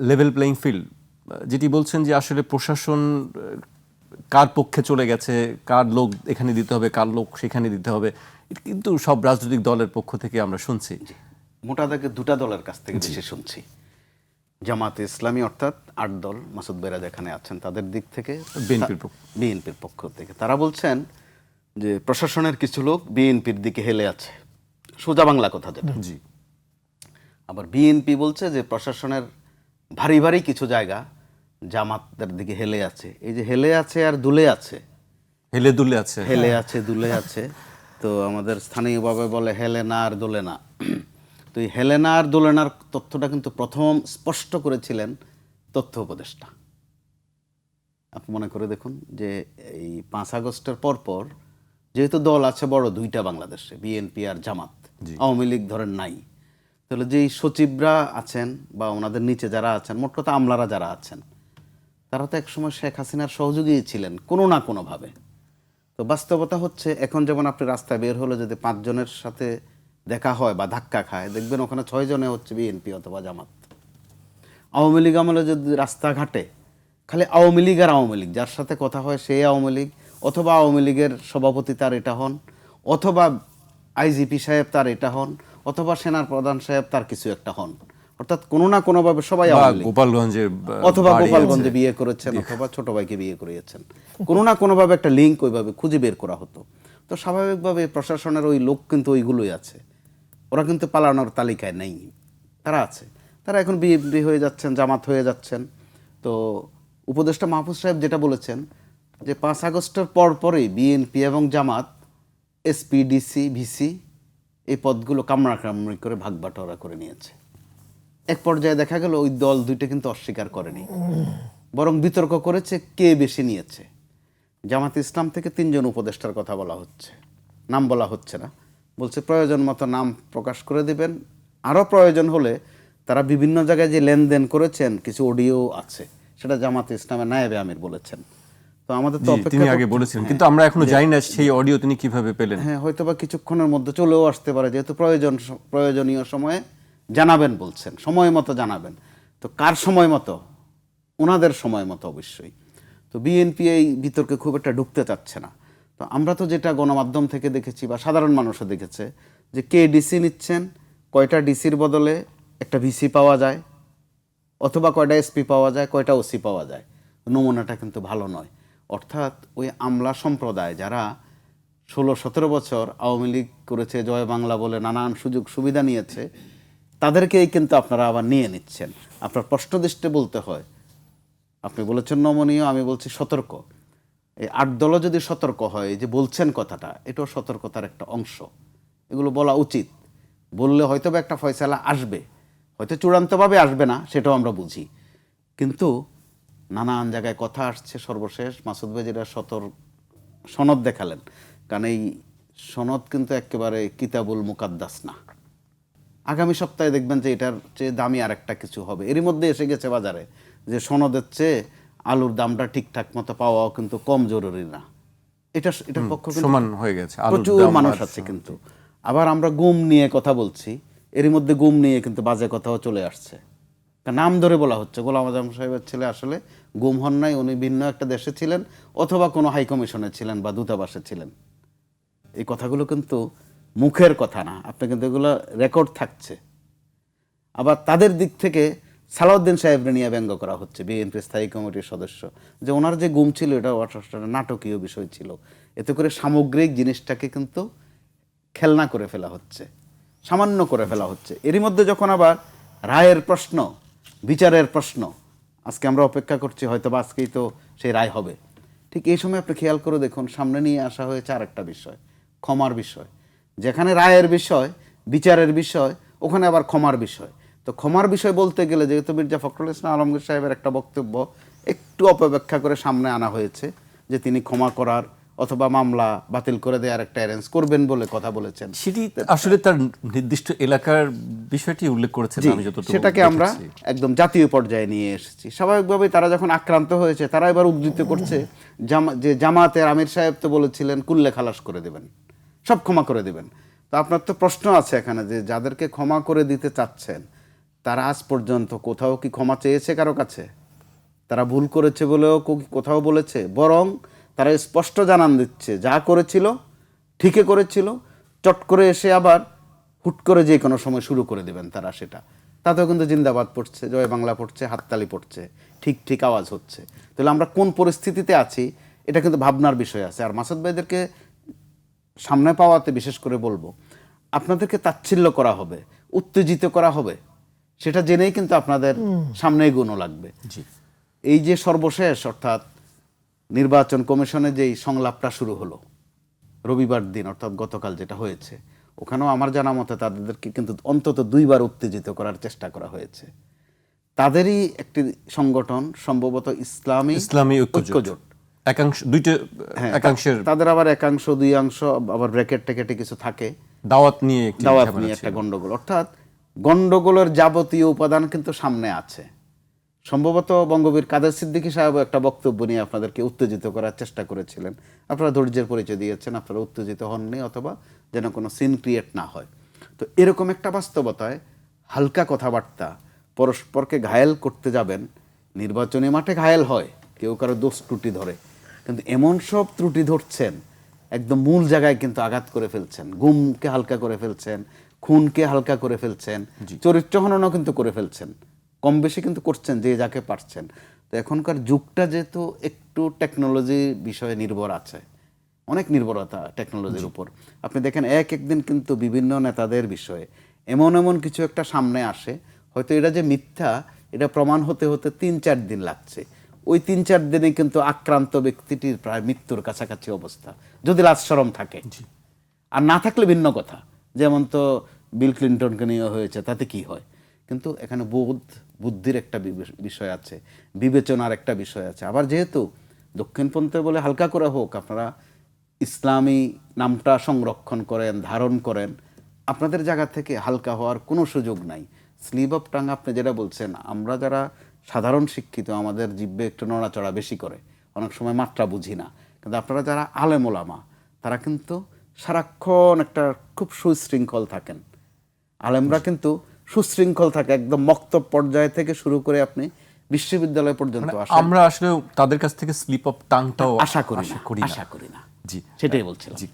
Level playing field যেটি বলছেন যে আসলে প্রশাসন কার পক্ষে চলে গেছে কার লোক এখানে দিতে হবে কার লোক সেখানে দিতে হবে কিন্তু সব রাজনৈতিক দলের পক্ষ থেকে আমরা শুনছি। মোটা দাগে দুটা দলের কাছ থেকে বেশি শুনছি। জামাতে ইসলামী অর্থাৎ আট দল মাসুদ বেরাজ এখানে আছেন তাদের দিক থেকে বিএনপির পক্ষ। বিএনপির পক্ষ থেকে। তারা বলছেন যে প্রশাসনের কিছু লোক বিএনপির দিকে হেলে আছে। সোজা বাংলা কথা যেটা। জি। আবার বিএনপি বলছে যে প্রশাসনের ভারী ভারী কিছু জায়গা জামাতদের দিকে হেলে আছে। এই যে হেলে আছে আর দুলে আছে। হেলে দুলে আছে। হেলে আছে দুলে আছে। তো আমাদের স্থানীয়ভাবে বলে হেলে না আর দোলে না। তো এই হেলেনা আর দোলেনার তথ্যটা কিন্তু প্রথম স্পষ্ট করেছিলেন তথ্য উপদেষ্টা। আপনি মনে করে দেখুন যে এই পাঁচ আগস্টের পর পর যেহেতু দল আছে বড় দুইটা বাংলাদেশে বিএনপি আর জামাত। আওয়ামী লীগ ধরেন নাই। তাহলে যেই সচিবরা আছেন বা ওনাদের নিচে যারা আছেন, মোট কথা আমলারা যারা আছেন, তারা তো একসময় শেখ হাসিনার সহযোগী ছিলেন, কোনো না কোনোভাবে। তো বাস্তবতা হচ্ছে, এখন যেমন আপনি রাস্তায় বের হলে যদি পাঁচজনের সাথে দেখা হয় বা ধাক্কা খায়, দেখবেন ওখানে ছয়জনে হচ্ছে বিএনপি অথবা জামাত। আওয়ামী লীগ আমলে যদি রাস্তাঘাটে খালি আওয়ামী লীগ আর আওয়ামী লীগ, যার সাথে কথা হয় সেই আওয়ামী লীগ, অথবা আওয়ামী লীগের সভাপতি তার এটা হন, অথবা আইজিপি সাহেব তার এটা হন অথবা সেনার প্রধান সাহেব তার কিছু একটা হন। অর্থাৎ কোনো না কোনোভাবে সবাই আহ, অথবা গোপালগঞ্জে বিয়ে করেছেন অথবা ছোট ভাইকে বিয়ে করিয়েছেন। কোনো না কোনোভাবে একটা লিঙ্ক ওইভাবে খুঁজে বের করা হতো। তো স্বাভাবিকভাবে প্রশাসনের ওই লোক কিন্তু ওইগুলোই আছে। ওরা কিন্তু পালানোর তালিকায় নেই। তারা আছে। তারা এখন বিএনপি হয়ে যাচ্ছেন জামাত হয়ে যাচ্ছেন। তো উপদেষ্টা মাহফুজ সাহেব যেটা বলেছেন যে পাঁচ আগস্টের পর পরই বিএনপি এবং জামাত এসপি ডিসি ভিসি এই পদগুলো কামড়া কামড়ি করে ভাগ বাটোয়ারা করে নিয়েছে। এক পর্যায়ে দেখা গেল ওই দল দুইটা কিন্তু অস্বীকার করেনি। বরং বিতর্ক করেছে কে বেশি নিয়েছে। জামাত ইসলাম থেকে তিনজন উপদেষ্টার কথা বলা হচ্ছে। নাম বলা হচ্ছে না। বলছে প্রয়োজন মতো নাম প্রকাশ করে দেবেন। আরও প্রয়োজন হলে তারা বিভিন্ন জায়গায় যে লেনদেন করেছেন, কিছু অডিও আছে। সেটা জামাত ইসলামের নায়েবে আমির বলেছেন। তো আমাদের তো অপেক্ষা তিনি আগে বলেছিলেন কিন্তু আমরা এখনও জানি না সেই অডিও তিনি কীভাবে পেলেন। হ্যাঁ হয়তো বা কিছুক্ষণের মধ্যে চলেও আসতে পারে যেহেতু প্রয়োজন প্রয়োজনীয় সময়ে জানাবেন বলছেন সময় মতো জানাবেন। তো কার সময় মতো? ওনাদের সময় মতো অবশ্যই। তো বিএনপি এই বিতর্কে খুব একটা ঢুকতে চাচ্ছে না। তো আমরা তো যেটা গণমাধ্যম থেকে দেখেছি বা সাধারণ মানুষও দেখেছে যে কে ডিসি নিচ্ছেন কয়টা ডিসির বদলে একটা ভিসি পাওয়া যায় অথবা কয়টা এসপি পাওয়া যায় কয়টা ওসি পাওয়া যায়। নমুনাটা কিন্তু ভালো নয়। অর্থাৎ ওই আমলা সম্প্রদায় যারা ষোলো, সতেরো বছর আওয়ামী লীগ করেছে, জয় বাংলা বলে নানান সুযোগ সুবিধা নিয়েছে, তাদেরকেই কিন্তু আপনারা আবার নিয়ে নিচ্ছেন। আপনার প্রশ্ন দৃষ্টি বলতে হয়, আপনি বলেছেন নমনীয়, আমি বলছি সতর্ক। এই আট দলও যদি সতর্ক হয় যে বলছেন কথাটা, এটাও সতর্কতার একটা অংশ। এগুলো বলা উচিত। বললে হয়তো একটা ফয়সালা আসবে, হয়তো চূড়ান্তভাবে আসবে না, সেটাও আমরা বুঝি। কিন্তু নানান জায়গায় কথা আসছে সর্বশেষ। মাসুদ যেটা সতর সনদ দেখালেন। কারণ এই সনদ কিন্তু একেবারে কিতাবুল মুকাদ্দাস না। আগামী সপ্তাহে দেখবেন যে এটার চেয়ে দামি আরেকটা কিছু হবে। এরই মধ্যে এসে গেছে বাজারে যে সনদের চেয়ে আলুর দামটা ঠিকঠাক মতো পাওয়াও কিন্তু কম জরুরি না। এটা এটার পক্ষ সমান হয়ে গেছে। প্রচুর মানুষ আছে কিন্তু। আবার আমরা গুম নিয়ে কথা বলছি। এরই মধ্যে গুম নিয়ে কিন্তু বাজে কথাও চলে আসছে। নাম ধরে বলা হচ্ছে। গোলাম আজম সাহেবের ছেলে আসলে গুম হন নাই, উনি ভিন্ন একটা দেশে ছিলেন, অথবা কোনো হাইকমিশনে ছিলেন বা দূতাবাসে ছিলেন। এই কথাগুলো কিন্তু মুখের কথা না আপনি কিন্তু এগুলো রেকর্ড থাকছে। আবার তাদের দিক থেকে সালাউদ্দিন সাহেব নিয়ে ব্যঙ্গ করা হচ্ছে, বিএনপি স্থায়ী কমিটির সদস্য। যে ওনার যে গুম ছিল, এটা নাটকীয় বিষয় ছিল। এতে করে সামগ্রিক জিনিসটাকে কিন্তু খেলনা করে ফেলা হচ্ছে, সামান্য করে ফেলা হচ্ছে। এরই মধ্যে যখন আবার রায়ের প্রশ্ন বিচারের প্রশ্ন। আজকে আমরা অপেক্ষা করছি হয়তো বা আজকেই তো সেই রায় হবে। ঠিক এই সময় আপনি খেয়াল করে দেখুন, সামনে নিয়ে আসা হয়েছে আরেকটা বিষয়, ক্ষমার বিষয়। যেখানে রায়ের বিষয়, বিচারের বিষয়, ওখানে আবার ক্ষমার বিষয়। তো ক্ষমার বিষয় বলতে গেলে, যেহেতু মির্জা ফখরুল ইসলাম আলমগীর সাহেবের একটা বক্তব্য, একটু অপব্যাখ্যা করে সামনে আনা হয়েছে যে তিনি ক্ষমা করার অথবা মামলা বাতিল করে দেওয়ার একটা অ্যারেঞ্জ করবেন বলে কথা বলেছেন। সেটি আসলে তার নির্দিষ্ট এলাকার বিষয়টি উল্লেখ করেছেন আমি যতটুকু সেটাকে আমরা একদম জাতীয় পর্যায়ে নিয়ে এসেছি। স্বাভাবিকভাবেই তারা যখন আক্রান্ত হয়েছে তারা এবার উদ্ধৃত করছে যে জামাতের আমির সাহেব তো বলেছিলেন কুল্লে খালাস করে দেবেন সব ক্ষমা করে দেবেন। তো আপনার তো প্রশ্ন আছে এখানে যে যাদেরকে ক্ষমা করে দিতে চাচ্ছেন তারা আজ পর্যন্ত কোথাও কি ক্ষমা চেয়েছে কারও কাছে? তারা ভুল করেছে বলেও কোথাও বলেছে? বরং তারা স্পষ্ট জানান দিচ্ছে যা করেছিল ঠিকই করেছিল চট করে এসে আবার হুট করে যে কোনো সময় শুরু করে দেবেন তারা সেটা। তাতেও কিন্তু জিন্দাবাদ পড়ছে জয় বাংলা পড়ছে হাততালি পড়ছে ঠিক ঠিক আওয়াজ হচ্ছে। তাহলে আমরা কোন পরিস্থিতিতে আছি এটা কিন্তু ভাবনার বিষয় আছে। আর মাসুদ ভাইদেরকে সামনে পাওয়াতে বিশেষ করে বলব আপনাদেরকে তাচ্ছিল্য করা হবে উত্তেজিত করা হবে সেটা জেনেই কিন্তু আপনাদের সামনেই গুণও লাগবে। জি। এই যে সর্বশেষ অর্থাৎ নির্বাচন কমিশনে যেই সংলাপটা শুরু হলো রবিবার দিন অর্থাৎ গতকাল যেটা হয়েছে ওখানেও আমার জানা মতে তাদেরকে কিন্তু অন্তত দুইবার উত্তেজিত করার চেষ্টা করা হয়েছে। তাদেরই একটি সংগঠন সম্ভবত ইসলামী ইসলামী ঐক্যজোট। একাংশ দুইটা হ্যাঁ, একাংশের তাদের আবার একাংশ দুই অংশ আবার ব্র্যাকেট টেকেটে কিছু থাকে। দাওয়াত নিয়ে দাওয়াত নিয়ে একটা গন্ডগোল। অর্থাৎ গন্ডগোলের যাবতীয় উপাদান কিন্তু সামনে আছে। সম্ভবত বঙ্গবীর কাদের সিদ্দিকী সাহেব একটা বক্তব্য নিয়ে আপনাদেরকে উত্তেজিত করার চেষ্টা করেছিলেন। আপনারা ধৈর্যের পরিচয় দিয়েছেন আপনারা উত্তেজিত হননি অথবা যেন কোনো সিন ক্রিয়েট না হয়। তো এরকম একটা বাস্তবতায় হালকা কথাবার্তা পরস্পরকে ঘায়েল করতে যাবেন নির্বাচনী মাঠে ঘায়েল হয় কেউ কারও দোষ ত্রুটি ধরে। কিন্তু এমন সব ত্রুটি ধরছেন একদম মূল জায়গায় কিন্তু আঘাত করে ফেলছেন গুমকে হালকা করে ফেলছেন খুনকে হালকা করে ফেলছেন চরিত্র হননও কিন্তু করে ফেলছেন। কম বেশি কিন্তু করছেন যে যাকে পারছেন। তো এখনকার যুগটা যেহেতু একটু টেকনোলজি বিষয়ে নির্ভর আছে অনেক নির্ভরতা টেকনোলজির উপর। আপনি দেখেন এক একদিন কিন্তু বিভিন্ন নেতাদের বিষয়ে এমন এমন কিছু একটা সামনে আসে হয়তো এটা যে মিথ্যা এটা প্রমাণ হতে হতে তিন চার দিন লাগছে। ওই তিন চার দিনে কিন্তু আক্রান্ত ব্যক্তিটির প্রায় মৃত্যুর কাছাকাছি অবস্থা যদি লাজ সরম থাকে। আর না থাকলে ভিন্ন কথা যেমন তো বিল ক্লিন্টনকে নিয়ে হয়েছে তাতে কি হয়? কিন্তু এখানে বোধ, বুদ্ধির একটা বিষয় আছে, বিবেচনার একটা বিষয় আছে। আবার যেহেতু দক্ষিণপন্থী বলে হালকা করে হোক, আপনারা ইসলামী নামটা সংরক্ষণ করেন, ধারণ করেন, আপনাদের জায়গা থেকে হালকা হওয়ার কোনো সুযোগ নাই। স্লিভ অফ টাং আপনি যেটা বলছেন, আমরা যারা সাধারণ শিক্ষিত, আমাদের জিব্বে একটু নড়াচড়া বেশি করে, অনেক সময় মাত্রা বুঝি না। কিন্তু আপনারা যারা আলেম ওলামা, তারা কিন্তু সারাক্ষণ একটা খুব সুশৃঙ্খল থাকেন। আলেমরা কিন্তু সুশৃঙ্খল থাকে একদম মক্ত পর্যায় থেকে শুরু করে আপনি বিশ্ববিদ্যালয় পর্যন্ত আসেন। আমরা আসলে তাদের কাছ থেকে স্লিপ অফ টাংটাও আশা করি না করি আশা করি না। জি। সেটাই বলছিলাম। জি।